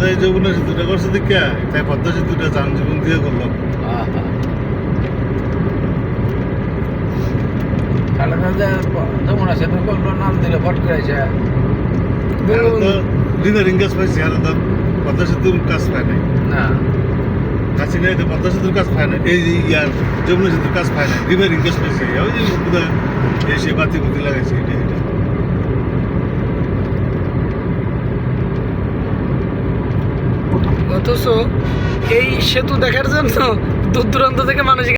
সেতুটা করছে দেখে তাই পদ্মা সেতুটা যান জীবন দিয়ে করলাম যমুনা সেতু করল নাম দিলে ফট করেছে রিভারিং কাজ পাইছে আর তো পদ্মা সেতুর কাজ পায় নাই। না। কাছে নাই তো পদ্মা সেতুর কাজ পায় না এই যে ইয়ার যমুনা সেতুর কাজ পায় না রিভারিং কাজ পাইছে। ওই যে পুরো এসে বাতি বুতি লাগাইছে এটা এটা। অথচ এই সেতু দেখার জন্য দূর দূরান্ত থেকে মানুষ